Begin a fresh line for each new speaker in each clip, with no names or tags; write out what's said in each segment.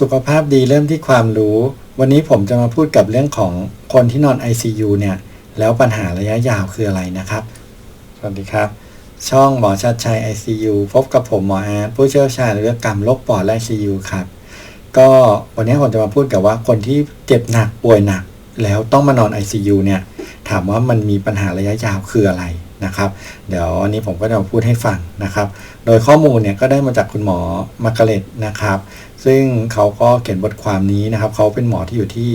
สุขภาพดีเริ่มที่ความรู้ วันนี้ผมจะมาพูดกับเรื่องของคนที่นอน ICU เนี่ย แล้วปัญหาระยะยาวคืออะไรนะครับ สวัสดีครับ ช่องหมอชัดชัย ICU พบกับผมหมออาร์ตผู้เชี่ยวชาญเรื่องกรรมโรคปอดและ ICU ครับ ก็วันนี้ผมจะมาพูดกับว่าคนที่เจ็บหนักป่วยหนัก แล้วต้องมานอน ICU เนี่ย ถามว่ามันมีปัญหาระยะยาวคืออะไรนะครับ เดี๋ยวอันนี้ผมก็จะมาพูดให้ฟังนะครับ โดยข้อมูลเนี่ยก็ได้มาจากคุณหมอมาร์กาเร็ตนะครับ ซึ่งเขาก็เขียนบทความนี้นะครับ เขาเป็นหมอที่อยู่ที่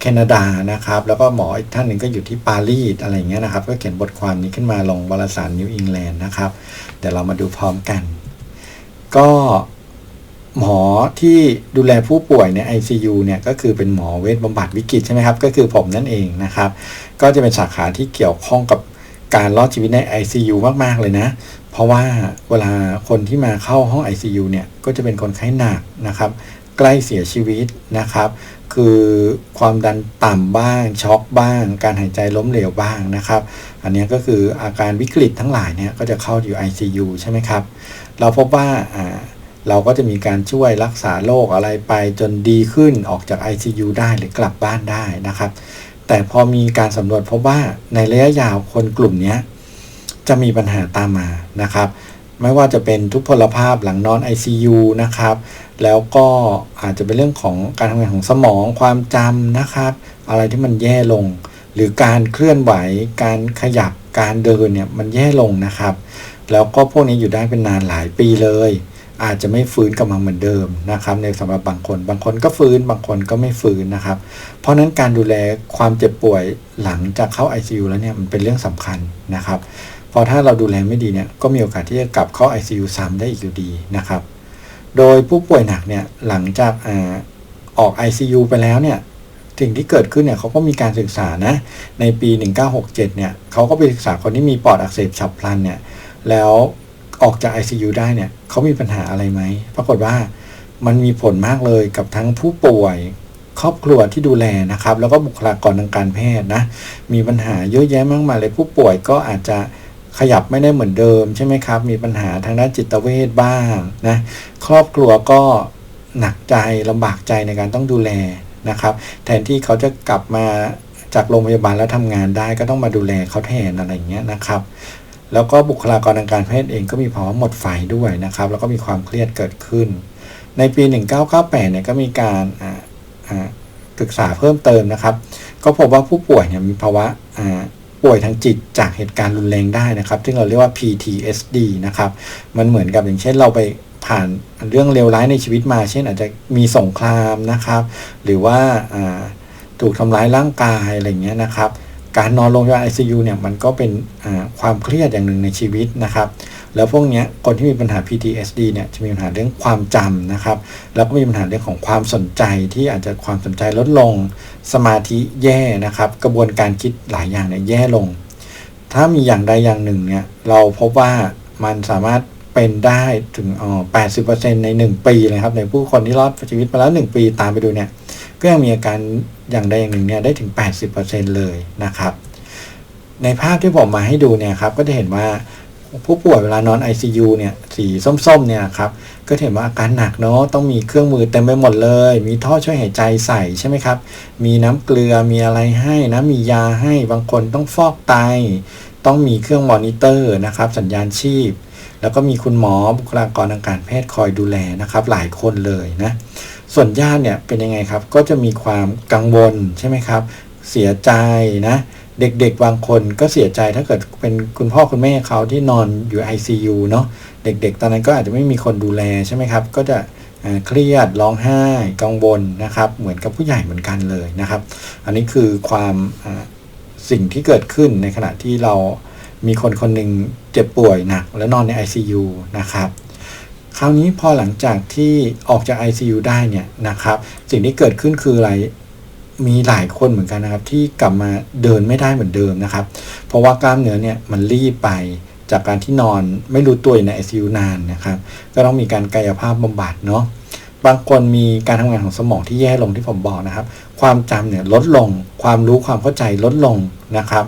แคนาดานะครับ แล้วก็หมออีกท่านหนึ่งก็อยู่ที่ปารีสอะไรอย่างเงี้ยนะครับ ก็เขียนบทความนี้ขึ้นมาลงวารสารนิวอิงแลนด์นะครับ เดี๋ยวเรามาดูพร้อมกัน ก็หมอที่ดูแลผู้ป่วยใน ICU เนี่ยก็คือเป็นหมอเวชบำบัดวิกฤตใช่ไหมครับ ก็คือผมนั่นเองนะครับ ก็จะเป็นสาขาที่เกี่ยวข้องกับ การรอดชีวิตใน ICU มาก ๆ เลยนะ เพราะว่าเวลาคนที่มาเข้าห้อง ICU เนี่ย ก็จะเป็นคนไข้หนักนะครับ ใกล้เสียชีวิตนะครับ คือความดันต่ำบ้าง ช็อกบ้าง การหายใจล้มเหลวบ้างนะครับ อันนี้ก็คืออาการวิกฤตทั้งหลายเนี่ย ก็จะเข้าอยู่ ICU ใช่ไหมครับ เราพบว่าเราก็จะมีการช่วยรักษาโรคอะไรไปจนดีขึ้นออกจาก ICU ได้หรือกลับบ้านได้นะครับ แต่พอมีการสำรวจพบว่าในระยะยาวคนกลุ่มนี้จะมีปัญหาตามมานะครับ ไม่ว่าจะเป็นทุพพลภาพหลังนอน ICU นะครับ แล้วก็อาจจะเป็นเรื่องของการทำงานของสมองความจำนะครับ อะไรที่มันแย่ลง หรือการเคลื่อนไหว การขยับการเดินเนี่ยมันแย่ลงนะครับ แล้วก็พวกนี้อยู่ได้เป็นนานหลายปีเลย อาจจะไม่ฟื้นกลับมาเหมือนเดิมนะครับ ในสำหรับบางคน บางคนก็ฟื้น บางคนก็ไม่ฟื้นนะครับ เพราะนั้นการดูแลความเจ็บป่วยหลังจากเข้า ICU แล้วเนี่ยมันเป็นเรื่องสำคัญนะครับพอถ้าเราดูแลไม่ดีเนี่ยก็มีโอกาสที่จะกลับเข้า ICU ซ้ำได้อีกอยู่ดีนะครับ โดยผู้ป่วยหนักเนี่ยหลังจากอออก ICU ไปแล้วเนี่ยสิ่งที่เกิดขึ้นเนี่ยเขาก็มีการศึกษานะในปี 1967เนี่ยเขาก็ไปศึกษาคนที่มีปอดอักเสบฉับพลันเนี่ยแล้ว ออกจาก ICU ได้เนี่ยเขามีปัญหาอะไรไหมปรากฏว่ามันมีผลมากเลยกับทั้งผู้ป่วย ครอบครัวที่ดูแลนะครับ แล้วก็บุคลากรทางการแพทย์นะ มีปัญหาเยอะแยะมากมายเลยผู้ป่วยก็อาจจะขยับไม่ได้เหมือนเดิมใช่ไหมครับ มีปัญหาทางด้านจิตเวชบ้างนะครอบครัวก็หนักใจลำบากใจในการต้องดูแลนะครับ แทนที่เขาจะกลับมาจากโรงพยาบาลแล้วทำงานได้ก็ต้องมาดูแลเขาแทนอะไรอย่างเงี้ยนะครับ แล้วก็บุคลากรทางการแพทย์เองก็มีภาวะหมดไฟด้วยนะครับ แล้วก็มีความเครียดเกิดขึ้น ในปี 1998 เนี่ยก็มีการศึกษาเพิ่มเติมนะครับ ก็พบว่าผู้ป่วยเนี่ยมีภาวะป่วยทางจิตจากเหตุการณ์รุนแรงได้นะครับ ซึ่งเราเรียกว่า PTSD นะครับ มันเหมือนกับอย่างเช่นเราไปผ่านเรื่องเลวร้ายในชีวิตมา เช่นอาจจะมีสงครามนะครับ หรือว่าถูกทำร้ายร่างกายอะไรเงี้ยนะครับ การนอนโรงพยาบาล ICU เนี่ยมันก็เป็นความเครียดอย่างหนึ่งในชีวิตนะครับ แล้วพวกนี้คนที่มีปัญหา PTSD เนี่ยจะมีปัญหาเรื่องความจำนะครับ แล้วก็มีปัญหาเรื่องของความสนใจที่อาจจะความสนใจลดลง สมาธิแย่นะครับ กระบวนการคิดหลายอย่างเนี่ยแย่ลง ถ้ามีอย่างใดอย่างหนึ่งเนี่ยเราพบว่ามันสามารถเป็นได้ถึงอ๋อ80%ใน 1 ปีเลยครับในผู้คนที่รอดชีวิตมาแล้ว 1 ปีตามไปดูเนี่ย ก็ยังมีอาการอย่างใดอย่างหนึ่งเนี่ยได้ถึง 80%เลยนะครับ ในภาพที่ผมมาให้ดูเนี่ยครับก็จะเห็นว่าผู้ป่วยเวลานอน ICU เนี่ยสีส้มๆเนี่ยครับก็เห็นว่าอาการหนักเนาะต้องมีเครื่องมือเต็มไปหมดเลย มีท่อช่วยหายใจใส่ใช่ไหมครับ มีน้ำเกลือมีอะไรให้นะมียาให้บางคนต้องฟอกไต ต้องมีเครื่องมอนิเตอร์นะครับ สัญญาณชีพ แล้วก็มีคุณหมอบุคลากรทางการแพทย์คอยดูแลนะครับ หลายคนเลยนะ ส่วนญาติเนี่ยเป็นยังไงครับ ก็จะมีความกังวลใช่ไหมครับ เสียใจนะ เด็กๆบางคนก็เสียใจถ้าเกิดเป็นคุณพ่อคุณแม่เขาที่นอนอยู่ ICU เนาะเด็กๆ ตอนนั้นก็อาจจะไม่มีคนดูแลใช่ไหมครับ ก็จะเครียดร้องไห้กังวลนะครับ เหมือนกับผู้ใหญ่เหมือนกันเลยนะครับ อันนี้คือความสิ่งที่เกิดขึ้นในขณะที่เรามีคนคนหนึ่งเจ็บป่วยหนักแล้วนอนใน ICU นะครับ ราวนี้พอหลังจากที่ออกจาก ICU ได้เนี่ยนะครับ สิ่งที่เกิดขึ้นคืออะไรมีหลายคนเหมือนกันนะครับ ที่กลับมาเดินไม่ได้เหมือนเดิมนะครับ เพราะว่ากล้ามเนื้อเนี่ยมันรีบไปจากการที่นอนไม่รู้ตัวใน ICU นานนะครับ ก็ต้องมีการกายภาพบำบัดเนาะบางคนมีการทำงานของสมองที่แย่ลงที่ผมบอกนะครับ ความจำเนี่ยลดลง ความรู้ความเข้าใจลดลงนะครับ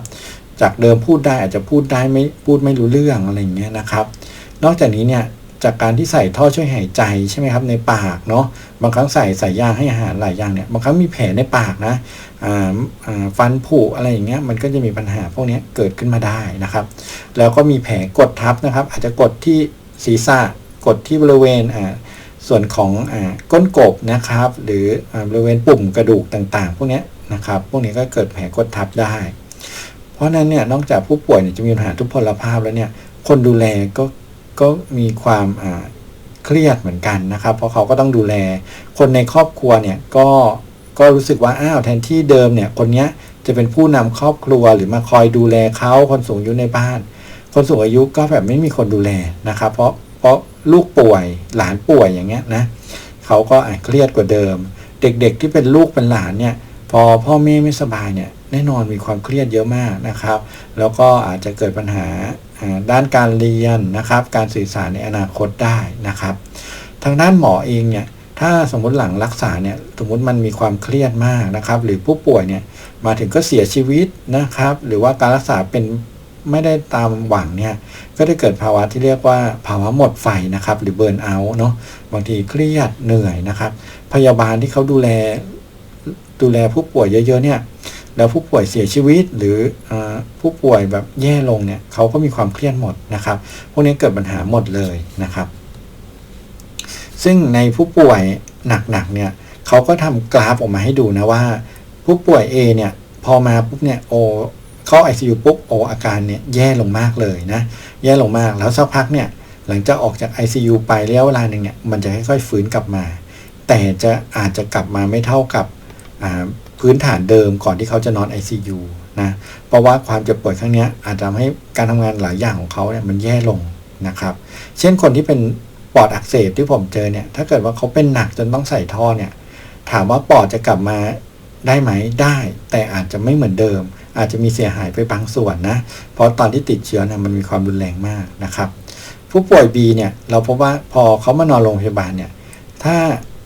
จากเดิมพูดได้อาจจะพูดได้ไม่พูดไม่รู้เรื่องอะไรอย่างเงี้ยนะครับ นอกจากนี้เนี่ย จากการที่ใส่ท่อช่วยหายใจใช่ไหมครับในปากเนาะบางครั้งใส่ใส่ยางให้อาหารหลายอย่างเนี่ยบางครั้งมีแผลในปากนะฟันผุอะไรอย่างเงี้ยมันก็จะมีปัญหาพวกนี้เกิดขึ้นมาได้นะครับ แล้วก็มีแผลกดทับนะครับ อาจจะกดที่ศีรษะกดที่บริเวณส่วนของอก้นกบนะครับ หรืออบริเวณปุ่มกระดูกต่างๆ พวกนี้นะครับ พวกนี้ก็เกิดแผลกดทับได้ เพราะนั้นเนี่ยนอกจากผู้ป่วยจะมีปัญหาทุพพลภาพแล้วเนี่ยคนดูแลก็ ก็มีความเครียดเหมือนกันนะครับ เพราะเขาก็ต้องดูแล คนในครอบครัวเนี่ยก็ก็รู้สึกว่าอ้าวแทนที่เดิมเนี่ยคนเนี้ยจะเป็นผู้นำครอบครัวหรือมาคอยดูแลเขาคนสูงอายุในบ้าน คนสูงอายุก็แบบไม่มีคนดูแลนะครับ เพราะเพราะลูกป่วยหลานป่วยอย่างเงี้ยนะเขาก็อาจเครียดกว่าเดิม เด็กๆที่เป็นลูกเป็นหลานเนี่ย อพ่อแม่ไม่สบายเนี่ยแน่นอนมีความเครียดเยอะมากนะครับ แล้วก็อาจจะเกิดปัญหาด้านการเรียนนะครับ การสื่อสารในอนาคตได้นะครับ ทางด้านหมอเองเนี่ยถ้าสมมติหลังรักษาเนี่ยสมมติมันมีความเครียดมากนะครับ หรือผู้ป่วยเนี่ยมาถึงก็เสียชีวิตนะครับ หรือว่าการรักษาเป็นไม่ได้ตามหวังเนี่ยก็ได้เกิดภาวะที่เรียกว่าภาวะหมดไฟนะครับ หรือเบิร์นเอาท์เนาะบางทีเครียดเหนื่อยนะครับ พยาบาลที่เขาดูแล ดูแลผู้ป่วยเยอะๆเนี่ยแล้วผู้ป่วยเสียชีวิตหรืออผู้ป่วยแบบแย่ลงเนี่ยเขาก็มีความเครียดหมดนะครับพวกนี้เกิดปัญหาหมดเลยนะครับ ซึ่งในผู้ป่วยหนักๆเนี่ยเขาก็ทำกราฟออกมาให้ดูนะว่า ผู้ป่วย A เนี่ยพอมาปุ๊บเนี่ยโอเข้า ICU ปุ๊บโออาการเนี่ยแย่ลงมากเลยนะแย่ลงมากแล้วสักพักเนี่ยหลังจากออกจาก ICU ไประยะเวลาหนึ่งเนี่ยมันจะค่อยๆฟื้นกลับมา แต่จะอาจจะกลับมาไม่เท่ากับ พื้นฐานเดิมก่อนที่เขาจะนอน ICU นะเพราะว่าความเจ็บป่วยครั้งนี้อาจจะทำให้การทำงานหลายอย่างของเขาเนี่ยมันแย่ลงนะครับ เช่นคนที่เป็นปอดอักเสบที่ผมเจอเนี่ยถ้าเกิดว่าเขาเป็นหนักจนต้องใส่ท่อเนี่ยถามว่าปอดจะกลับมาได้ไหมได้ แต่อาจจะไม่เหมือนเดิม อาจจะมีเสียหายไปบางส่วนนะเพราะตอนที่ติดเชื้อนะมันมีความรุนแรงมากนะครับ ผู้ป่วย B เนี่ยเราพบว่าพอเขามานอนโรงพยาบาลเนี่ยถ้า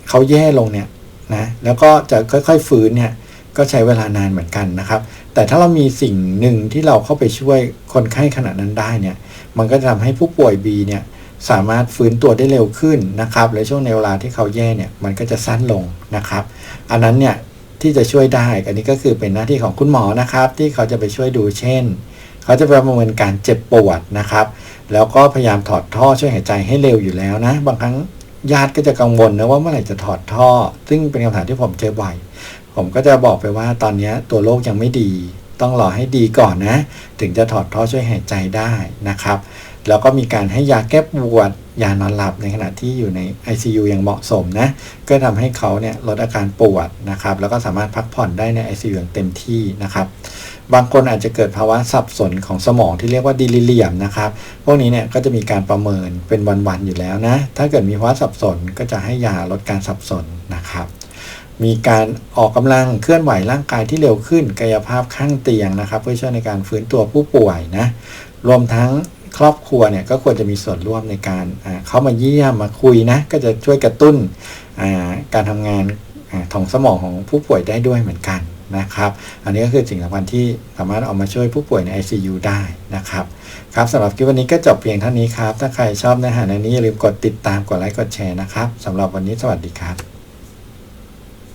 เขาแย่ลงเนี่ย นะแล้วก็จะค่อยๆฟื้นเนี่ยก็ใช้เวลานานเหมือนกันนะครับ แต่ถ้าเรามีสิ่งหนึ่งที่เราเข้าไปช่วยคนไข้ขนาดนั้นได้เนี่ยมันก็จะทำให้ผู้ป่วย B เนี่ยสามารถฟื้นตัวได้เร็วขึ้นนะครับและช่วงในเวลาที่เขาแย่เนี่ยมันก็จะสั้นลงนะครับ อันนั้นเนี่ยที่จะช่วยได้ อันนี้ก็คือเป็นหน้าที่ของคุณหมอนะครับ ที่เขาจะไปช่วยดูเช่น เขาจะประเมินการเจ็บปวดนะครับ แล้วก็พยายามถอดท่อช่วยหายใจให้เร็วอยู่แล้วนะ บางครั้ง ญาติก็จะกังวลนะว่าเมื่อไหร่จะถอดท่อ ซึ่งเป็นคำถามที่ผมเจอบ่อย ผมก็จะบอกไปว่าตอนนี้ตัวโรคยังไม่ดี ต้องรอให้ดีก่อนนะ ถึงจะถอดท่อช่วยหายใจได้นะครับ แล้วก็มีการให้ยาแก้ปวด ยานอนหลับในขณะที่อยู่ใน ICU อย่างเหมาะสมนะ ก็ทำให้เขาเนี่ยลดอาการปวดนะครับ แล้วก็สามารถพักผ่อนได้ใน ICU อย่างเต็มที่นะครับ บางคนอาจจะเกิดภาวะสับสนของสมองที่เรียกว่าดิลิเลียมนะครับ พวกนี้เนี่ยก็จะมีการประเมินเป็นวันๆอยู่แล้วนะ ถ้าเกิดมีภาวะสับสนก็จะให้ยาลดการสับสนนะครับ มีการออกกำลังเคลื่อนไหวร่างกายที่เร็วขึ้นกายภาพข้างเตียงนะครับ เพื่อช่วยในการฟื้นตัวผู้ป่วยนะ รวมทั้งครอบครัวเนี่ยก็ควรจะมีส่วนร่วมในการเข้ามาเยี่ยมมาคุยนะ ก็จะช่วยกระตุ้นการทำงานอของสมองของผู้ป่วยได้ด้วยเหมือนกัน นะครับ อันนี้ก็คือสิ่งสำคัญที่สามารถเอามาช่วยผู้ป่วยใน ICU ได้นะครับ ครับสำหรับคลิปวันนี้ก็จบเพียงเท่านี้ครับ ถ้าใครชอบเนื้อหาในนี้อย่าลืมกดติดตามกดไลค์กดแชร์นะครับสำหรับวันนี้สวัสดีครับ